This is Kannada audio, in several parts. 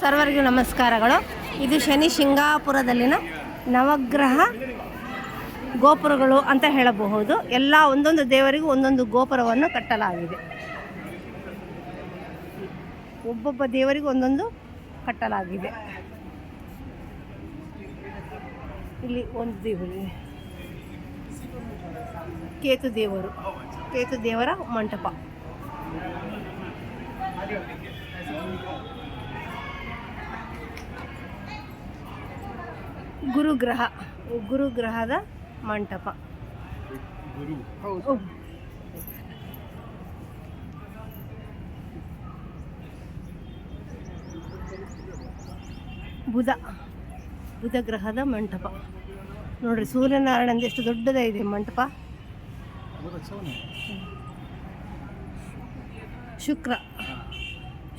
ಸರ್ವರಿಗೂ ನಮಸ್ಕಾರಗಳು. ಇದು ಶನಿ ಶಿಂಗಾಪುರದಲ್ಲಿನ ನವಗ್ರಹ ಗೋಪುರಗಳು ಅಂತ ಹೇಳಬಹುದು. ಎಲ್ಲ ಒಂದೊಂದು ದೇವರಿಗೂ ಒಂದೊಂದು ಗೋಪುರವನ್ನು ಕಟ್ಟಲಾಗಿದೆ. ಒಬ್ಬೊಬ್ಬ ದೇವರಿಗೂ ಒಂದೊಂದು ಕಟ್ಟಲಾಗಿದೆ. ಇಲ್ಲಿ ಒಂದು ದೇವರು ಕೇತು ದೇವರು. ಕೇತು ದೇವರ ಮಂಟಪ. ಗುರುಗ್ರಹ ಗುರುಗ್ರಹದ ಮಂಟಪ. ಬುಧ ಬುಧ ಗ್ರಹದ ಮಂಟಪ. ನೋಡ್ರಿ ಸೂರ್ಯನಾರಾಯಣಂದು ಎಷ್ಟು ದೊಡ್ಡದಾಗಿದೆ ಮಂಟಪ. ಶುಕ್ರ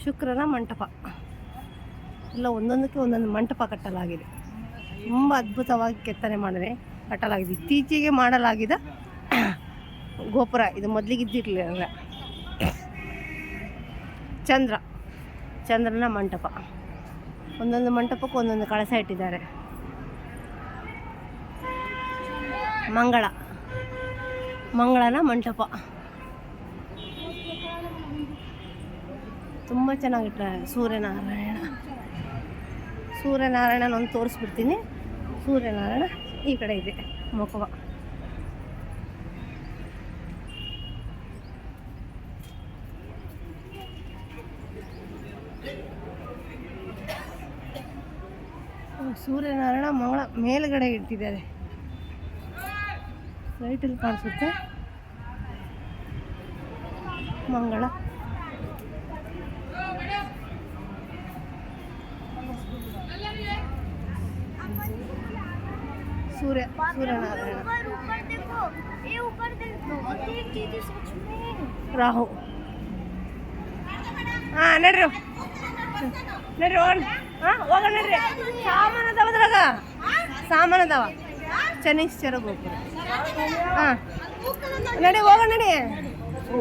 ಶುಕ್ರನ ಮಂಟಪ. ಎಲ್ಲ ಒಂದೊಂದಕ್ಕೆ ಒಂದೊಂದು ಮಂಟಪ ಕಟ್ಟಲಾಗಿದೆ. ತುಂಬ ಅದ್ಭುತವಾಗಿ ಕೆತ್ತನೆ ಮಾಡಿದೆ, ಕಟ್ಟಲಾಗಿದೆ. ಇತ್ತೀಚೆಗೆ ಮಾಡಲಾಗಿದ ಗೋಪುರ, ಇದು ಮೊದಲಿಗೆ ಇದ್ದಿರಲಿಲ್ಲ ಚಂದ್ರ, ಚಂದ್ರನ ಮಂಟಪ. ಒಂದೊಂದು ಮಂಟಪಕ್ಕೆ ಒಂದೊಂದು ಕಳಸ ಇಟ್ಟಿದ್ದಾರೆ. ಮಂಗಳ, ಮಂಗಳನ ಮಂಟಪ. ತುಂಬ ಚೆನ್ನಾಗಿಟ್ಟ ಸೂರ್ಯನಾರಾಯಣ. ಸೂರ್ಯನಾರಾಯಣನ ಒಂದು ತೋರಿಸ್ಬಿಡ್ತೀನಿ. ಸೂರ್ಯನಾರಾಯಣ ಈ ಕಡೆ ಇದೆ, ಮುಖವ. ಸೂರ್ಯನಾರಾಯಣ ಮಂಗಳ ಮೇಲ್ಗಡೆ ಇಟ್ಟಿದ್ದಾರೆ. ಲೈಟಲ್ಲಿ ಕಾಣಿಸುತ್ತೆ. ಮಂಗಳ. सूर्य सूर्य नारायण ऊपर ऊपर देखो ये ऊपर देखो तीन चीजें सच में ರಾಹು ಹಾಂ ನಡ್ರಿ ನಡ್ರಿ ಹೋಗೋಣ ಹಾಂ ಹೋಗೋಣ ನಡ್ರಿ ಸಾಮಾನು ಅದಾವ ಅದ್ರಾಗ ಸಾಮಾನು ಅದಾವ ಶನೀಶ್ವರ ಗೋಪುರ ಹಾಂ ನಡಿ ಹೋಗೋಣ ನಡಿ